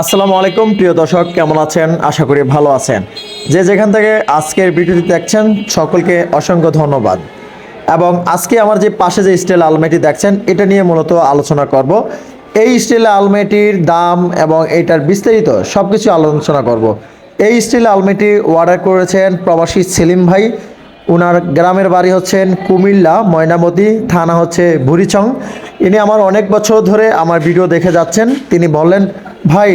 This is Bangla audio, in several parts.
আসসালামু আলাইকুম, প্রিয় দর্শক, কেমন আছেন? আশা করি ভালো আছেন। যে যেখান থেকে আজকের ভিডিওটি দেখছেন, সকলকে অসংখ্য ধন্যবাদ। এবং আজকে আমার যে পাশে যে স্টিল আলমারিটি দেখছেন, এটা নিয়ে মূলত আলোচনা করব। এই স্টিল আলমারিটির দাম এবং এইটার বিস্তারিত সব কিছু আলোচনা করব। এই স্টিল আলমারিটি অর্ডার করেছেন প্রবাসী সেলিম ভাই। ওনার গ্রামের বাড়ি হচ্ছেন কুমিল্লা, ময়নামতি, থানা হচ্ছে বুড়িচং ইনি আমার অনেক বছর ধরে আমার ভিডিও দেখে যাচ্ছেন। তিনি বললেন ভাই,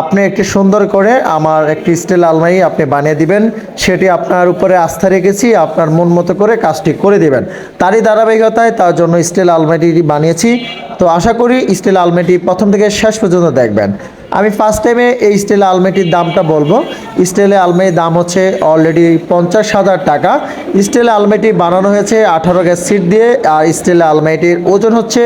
আপনি একটি সুন্দর করে আমার একটি স্টিল আলমারি আপনি বানিয়ে দিবেন। সেটি আপনার উপরে আস্থা রেখেছি, আপনার মন মতো করে কাজটি করে দিবেন। তারই ধারাবাহিকতায় তার জন্য স্টিল আলমারিটি বানিয়েছি। তো আশা করি স্টিল আলমারিটি প্রথম থেকে শেষ পর্যন্ত দেখবেন। আমি ফার্স্ট টাইমে এই স্টিল আলমারিটির দামটা বলব। স্টিল আলমারির দাম হচ্ছে অলরেডি পঞ্চাশ হাজার টাকা। স্টিল আলমারিটি বানানো হয়েছে আঠারো গ্যাস সিট দিয়ে, আর স্টিল আলমারিটির ওজন হচ্ছে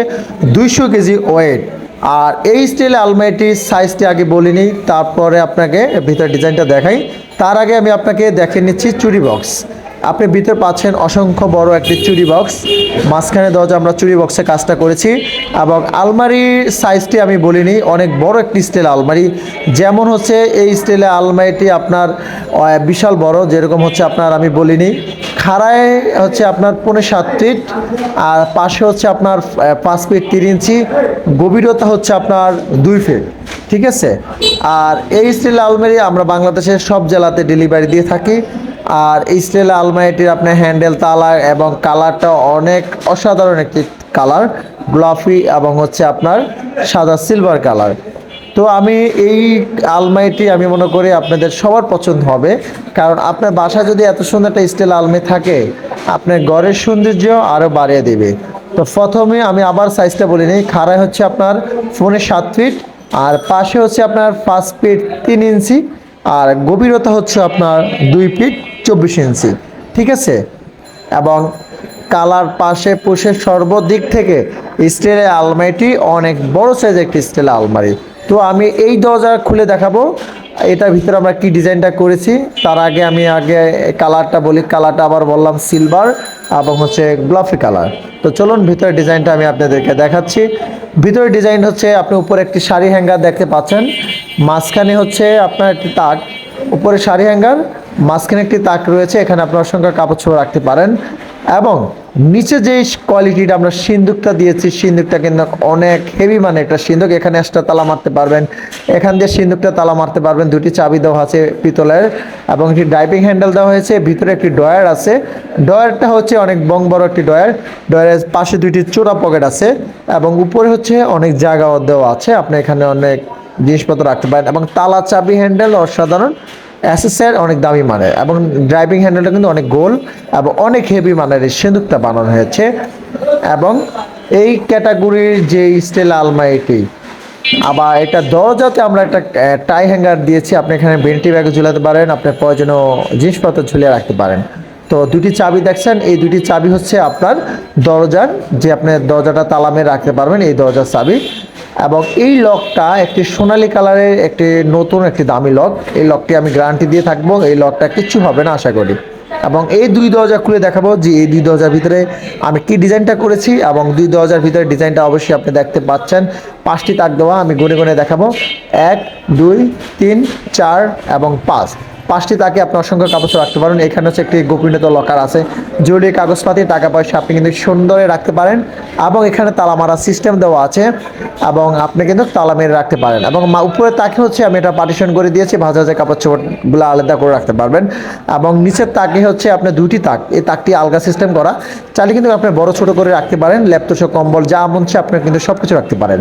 দুইশো কেজি ওয়েট। আর এই স্টিল আলমারিটির সাইজটি আগে বলিনি, তারপরে আপনাকে ভিতর ডিজাইনটা দেখাই। তার আগে আমি আপনাকে দেখে নিচ্ছি চুরি বক্স আপনি ভিতরে পাচ্ছেন অসংখ্য বড় একটি চুরি বক্স মাঝখানে দরজা আমরা চুরি বক্সে কাজটা করেছি এবং আলমারির সাইজটি আমি বলিনি, অনেক বড় একটি স্টিল আলমারি। যেমন হচ্ছে এই স্টিলের আলমারিটি আপনার বিশাল বড়, যেরকম হচ্ছে আপনার আমি বলিনি। খাড়ায় হচ্ছে আপনার পনেরো সাত ফিট, আর পাশে হচ্ছে আপনার পাঁচ ফিট তিন ইঞ্চি, গভীরতা হচ্ছে আপনার দুই ফিট, ঠিক আছে? আর এই স্টিল আলমারি আমরা বাংলাদেশের সব জেলাতে ডেলিভারি দিয়ে থাকি। আর এই স্টিল আলমারিটির আপনার হ্যান্ডেল তালা এবং কালারটা অনেক অসাধারণ একটি কালার গ্লাফি এবং হচ্ছে আপনার সাদা সিলভার কালার তো আমি এই আলমারিটি আমি মনে করি আপনাদের সবার পছন্দ হবে। কারণ আপনার বাসায় যদি এত সুন্দর একটা স্টিল আলমারি থাকে, আপনার ঘরের সৌন্দর্য আরও বাড়িয়ে দেবে। তো প্রথমে আমি আবার সাইজটা বলি নিই। খাড়ায় হচ্ছে আপনার ফোনে সাত ফিট আর পাশে হচ্ছে আপনার পাঁচ ফিট তিন ইঞ্চি, আর গভীরতা হচ্ছে আপনার দুই ফিট চব্বিশ ইঞ্চি। ঠিক আছে? এবং কালার পাশে পুষে সর্বদিক থেকে স্টিলের আলমারিটি অনেক বড় সাইজ একটি স্টিলের আলমারি। তো আমি এই দরজা খুলে দেখাবো। এটার ভিতরে আমরা কি ডিজাইনটা করেছি, তার আগে আমি আগে কালারটা বলি, কালারটা আবার বললাম সিলভার এবং হচ্ছে গ্লাফি কালার। তো চলুন ভিতরের ডিজাইনটা আমি আপনাদেরকে দেখাচ্ছি। ভিতরের ডিজাইন হচ্ছে, আপনি উপরে একটি শাড়ি হ্যাঙ্গার দেখতে পাচ্ছেন, মাঝখানে হচ্ছে আপনার একটি তাক, উপরে শাড়ি হ্যাঙ্গার, মাঝখানে একটি তাক রয়েছে, এখানে আপনার সঙ্গে কাপড় ছোপড় রাখতে পারেন। এবং নিচে যে কোয়ালিটিটা আমরা সিন্দুকটা দিয়েছি সিন্দুকটা কিন্তু অনেক হেভি মানে একটা সিন্দুক এখানে একটা তালা মারতে পারবেন। এখান দিয়ে সিন্দুকটা তালা মারতে পারবেন। দুটি চাবি দেওয়া আছে পিতলের এবং একটি ড্রাইভিং হ্যান্ডেল দেওয়া হয়েছে। ভিতরে একটি ডয়ার আছে। ডয়ারটা হচ্ছে অনেক বং বড় একটি ডয়ার ডয়ারের পাশে দুইটি চোরা পকেট আছে এবং উপরে হচ্ছে অনেক জায়গাও দেওয়া আছে। আপনি এখানে অনেক জিনিসপত্র রাখতে পারেন এবং তালা চাবি হ্যান্ডেল অসাধারণ। অ্যাসেসের অনেক দামি মানের এবং ড্রাইভিং হ্যান্ডেলটা কিন্তু অনেক গোল এবং অনেক হেভি মানের এই সিন্দুকটা বানানো হয়েছে এবং এই ক্যাটাগরির যে স্টিল আলমারিটি, আবার এটা দরজাতে আমরা একটা টাই হ্যাঙ্গার দিয়েছি, আপনি এখানে বেন্টি ব্যাগে ঝুলাতে পারেন, আপনার প্রয়োজনীয় জিনিসপত্র ঝুলিয়ে রাখতে পারেন। তো দুটি চাবি দেখছেন, এই দুটি চাবি হচ্ছে আপনার দরজার, যে আপনি দরজাটা তালামে রাখতে পারবেন, এই দরজার চাবি। এবং এই লকটা একটি সোনালী কালারের একটি নতুন একটি দামি লক। এই লকটি আমি গ্যারান্টি দিয়ে থাকব, এই লকটা কিচ্ছু হবে না, আশা করি। এবং এই দুই দরজা খুলে দেখাবো যে এই দুই দরজার ভিতরে আমি কি ডিজাইনটা করেছি এবং দুই দরজার ভিতরে ডিজাইনটা অবশ্যই আপনি দেখতে পাচ্ছেন। পাঁচটি তাক দেওয়া আমি গুনে গুনে দেখাবো। এক, দুই, তিন, চার এবং পাঁচ। পাঁচটি তাকে আপনি অসংখ্য কাগজ রাখতে পারেন। এখানে হচ্ছে একটি গোপনীয়তা লকার আছে। জরুরি কাগজপাতি, টাকা পয়সা আপনি কিন্তু সুন্দরে রাখতে পারেন এবং এখানে তালা মারার সিস্টেম দেওয়া আছে এবং আপনি কিন্তু তালা মেরে রাখতে পারেন এবং উপরে তাকে হচ্ছে আমি এটা পার্টিশন করে দিয়েছি, ভাজা ভাজা কাপড় চোপড়গুলো আলাদা করে রাখতে পারবেন এবং নিচের তাকে হচ্ছে আপনি দুটি তাক, এই তাকটি আলগা সিস্টেম করা। চাইলে কিন্তু আপনি বড় ছোট করে রাখতে পারেন, ল্যাপটপ কম্বল, যা মন আপনি কিন্তু সব কিছু রাখতে পারেন।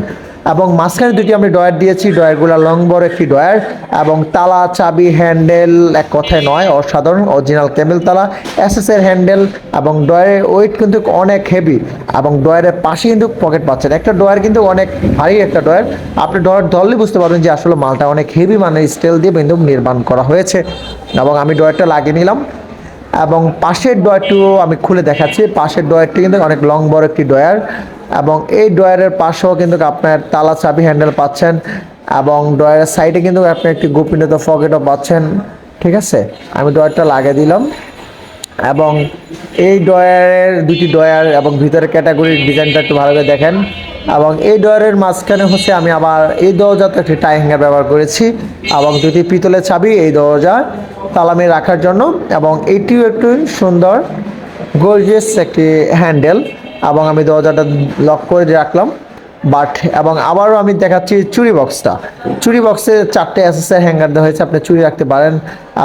এবং মাঝখানে দুটি আমি ডয়ার দিয়েছি ডয়ারগুলো লং বড় একটি ডয়ার এবং তালা, চাবি হ্যান্ডেল এক কথায় নয়, অসাধারণ অরিজিনাল ক্যামেল তালা এসএসের হ্যান্ডেল এবং ডয়ারের ওয়েট কিন্তু অনেক হেভি এবং ডয়ারের পাশে কিন্তু পকেট পাচ্ছেন। একটা ডয়ার কিন্তু অনেক ভারী একটা ডয়ার আপনি ডয়ার ধরলে বুঝতে পারবেন যে আসলে মালটা অনেক হেভি মানে স্টিল দিয়ে কিন্তু নির্মাণ করা হয়েছে এবং আমি ডয়ারটা লাগিয়ে নিলাম এবং পাশের ডয়ারটিও আমি খুলে দেখাচ্ছি। পাশের ডয়ারটি কিন্তু অনেক লং বড় একটি ডয়ার এবং এই ড্রয়ারের পাশেও কিন্তু আপনার তালা চাবি হ্যান্ডেল পাচ্ছেন এবং ড্রয়ারের সাইডে কিন্তু আপনি একটি গোপনীয়তা পকেটও পাচ্ছেন, ঠিক আছে? আমি ড্রয়ারটা লাগিয়ে দিলাম এবং এই ড্রয়ারের দুটি ডয়ার এবং ভিতরের ক্যাটাগরির ডিজাইনটা একটু ভালো করে দেখেন এবং এই ডয়ারের মাঝখানে হচ্ছে আমি আবার এই দরজাতে একটি টাই হ্যাঙ্গার ব্যবহার করেছি এবং দুটি পিতলের চাবি এই দরজা তালামে রাখার জন্য এবং এটিও একটু সুন্দর গর্জিয়াস একটি হ্যান্ডেল এবং আমি দরজাটা লক করে রাখলাম বাট এবং আবারও আমি দেখাচ্ছি চুরি বক্সটা চুরি বক্সে চারটে অ্যাসেসের হ্যাঙ্গার দেওয়া হয়েছে, আপনি চুরি রাখতে পারেন,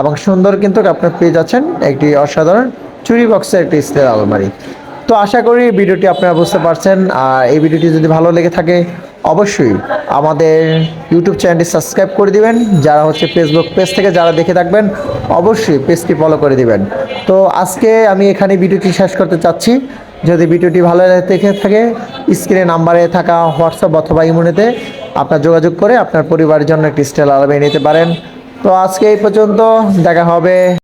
এবং সুন্দর কিন্তু আপনি পেয়ে যাচ্ছেন একটি অসাধারণ চুরি বক্সের একটি স্টেল আলমারি। তো আশা করি ভিডিওটি আপনারা বুঝতে পারছেন, আর এই ভিডিওটি যদি ভালো লেগে থাকে, অবশ্যই আমাদের ইউটিউব চ্যানেলটি সাবস্ক্রাইব করে দিবেন, যারা হচ্ছে ফেসবুক পেজ থেকে যারা দেখে থাকবেন, অবশ্যই পেজটি ফলো করে দিবেন। তো আজকে আমি এখানে ভিডিওটি শেষ করতে চাচ্ছি। যদি ভিডিওটি ভালো দেখে থাকে, স্ক্রিনে নাম্বারে থাকা হোয়াটসঅ্যাপ অথবা ইমোনেতে আপনার যোগাযোগ করে আপনার পরিবারের জন্য একটি স্টেল আলাদা নিতে পারেন। তো আজকে এই পর্যন্ত দেখা হবে।